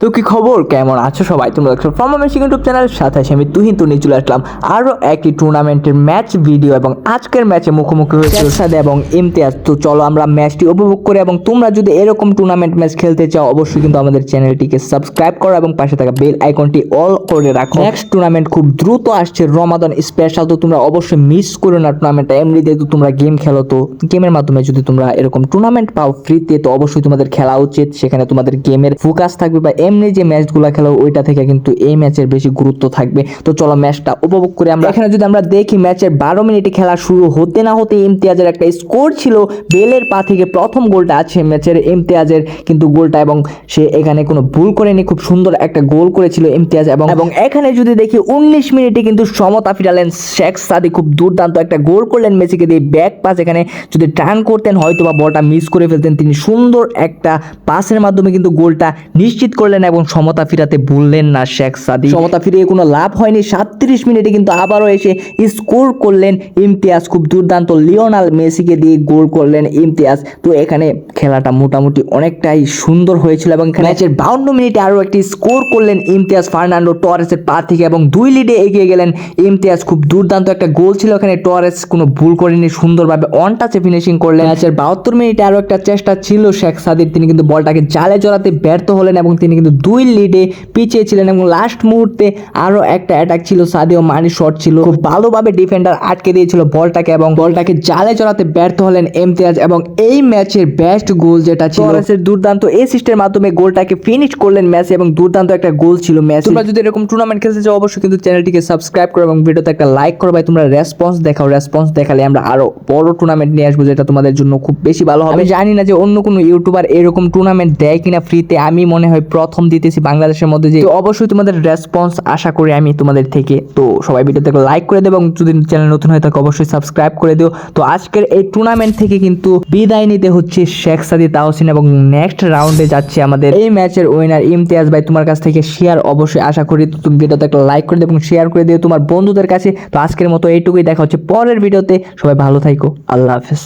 তো কি খবর? কেমন আছো সবাই? তোমরা দেখছ ফ্রম মেসিং ইউটিউব চ্যানেলের সাথে আছি আমি তুহিন। তুনি চলে আসলাম আরও একটি টুর্নামেন্টের ম্যাচ ভিডিও এবং আজকের ম্যাচে মুখোমুখি হয়েছে সাদে এবং ইমতিয়াজ। তো চলো আমরা ম্যাচটি উপভোগ করি এবং তোমরা যদি এরকম টুর্নামেন্ট ম্যাচ খেলতে চাও অবশ্যই কিন্তু আমাদের চ্যানেলটিকে সাবস্ক্রাইব করো এবং পাশে থাকা বেল আইকনটি অল করে রাখো। নেক্সট টুর্নামেন্ট খুব দ্রুত আসছে রমাদান স্পেশাল তো তোমরা অবশ্যই মিস করো না টুর্নামেন্টটা এমনিতে তো তোমরা গেম খেলো তো গেমের মাধ্যমে যদি তোমরা এরকম টুর্নামেন্ট পাও ফ্রিতে তো অবশ্যই তোমাদের খেলা উচিত। সেখানে তোমাদের গেমের ফোকাস থাকবে বা এমনি যে ম্যাচগুলো খেলো, ওইটা থেকে কিন্তু এই ম্যাচের বেশি গুরুত্ব থাকবে। তো চলো ম্যাচটা উপভোগ করে আমরা এখানে যদি আমরা দেখি ম্যাচের বারো মিনিটে খেলা শুরু হতে না হতে ইমতিয়াজের একটা স্কোর ছিল। বেলের পা থেকে প্রথম গোলটা আছে ম্যাচের ইমতিয়াজের, কিন্তু গোলটা এবং সে এখানে কোনো ভুল করেনি, খুব সুন্দর একটা গোল করেছিল ইমতিয়াজ এবং এবং এখানে যদি দেখি উনিশ মিনিটে কিন্তু সমতা ফিরালেন শেখ সাদি, খুব দুর্দান্ত একটা গোল করলেন মেসিকে দিয়ে, ব্যাক পাস এখানে যদি টার্ন করতেন হয়তো বা বলটা মিস করে ফেলতেন। তিনি সুন্দর একটা পাসের মাধ্যমে কিন্তু গোলটা নিশ্চিত করলেন এবং সমতা ফিরাতে ভুললেন না শেখ সাদি সমতা ফিরিয়ে কোনো লাভ হয়নি। সাতত্রিশ মিনিটে কিন্তু আবারও এসে স্কোর করলেন ইমতিয়াজ। খুব দুর্দান্ত লিওনাল মেসিকে দিয়ে গোল করলেন ইমতিয়াজ। তো এখানে খেলাটা মোটামুটি অনেকটাই সুন্দর হয়েছিল এবং ম্যাচের বাউন্ন মিনিটে আরও একটি স্কোর করলেন ইমতিয়াজ। ফার্নান্ডো টরেসের পা থেকে এবং দুই লিডে এগিয়ে গেলেন ইমতিয়াজ। খুব দুর্দান্ত একটা গোল ছিল এখানে। টরেস কোনো ভুল করেনি সুন্দরভাবে অন টাচে ফিনিশিং করলেন। ম্যাচের বাহাত্তর মিনিটে আরও একটা চেষ্টা ছিল শেখ সাদির তিনি কিন্তু বলটাকে জালে জড়াতে ব্যর্থ হলেন এবং তিনি কিন্তু দুই লিডে পিছিয়ে ছিলেন এবং লাস্ট মুহূর্তে আরও একটা অ্যাটাক ছিল সাদিও মানি শট ছিল। খুব ভালোভাবে ডিফেন্ডার আটকে দিয়েছিল বলটাকে এবং বলটাকে জালে জড়াতে ব্যর্থ হলেন এমতিয়াজ এবং এই ম্যাচের বেস্ট গোল যেটা ছিল দুর্দান্ত এসিস্টের মাধ্যমে গোলটাকে ফিনিশ করলেন ম্যাচে এবং দুর্দান্ত একটা গোল ছিল ম্যাচ তোমরা যদি এরকম টুর্নামেন্ট খেলতে চাও অবশ্যই কিন্তু চ্যানেলটিকে সাবস্ক্রাইব করো এবং ভিডিওতে একটা লাইক করো ভাই। তোমরা রেসপন্স দেখাও রেসপন্স দেখালে আমরা আরও বড় টুর্নামেন্ট নিয়ে আসব যেটা তোমাদের জন্য খুব বেশি ভালো হবে। আমি জানি না যে অন্য কোনো ইউটিউবার এরকম টুর্নামেন্ট দেয় কিনা ফ্রিতে আমি মনে হয় প্রথম দিতেছি বাংলাদেশের মধ্যে যে অবশ্যই তোমাদের রেসপন্স আশা করি আমি তোমাদের থেকে। তো সবাই ভিডিওতে লাইক করে দেবো এবং যদি চ্যানেল নতুন হয়ে থাকে অবশ্যই সাবস্ক্রাইব করে দিও। তো আজকের এই টুর্নামেন্ট থেকে কিন্তু বিদায় নিতে হচ্ছে শেখ সাদি তাহসিন এবং নেক্সট রাউন্ডে যাচ্ছে আমাদের এই ম্যাচের উইনার ইমতিয়াজ ভাই। তোমার কাছ থেকে শেয়ার অবশ্যই আশা করি তো তুমি ভিডিওতে একটা লাইক করে দিও এবং শেয়ার করে দিও তোমার বন্ধুদের কাছে। তো আজকের মতো এইটুকুই দেখা হচ্ছে পরের ভিডিওতে। সবাই ভালো থাকো আল্লাহ হাফেজ।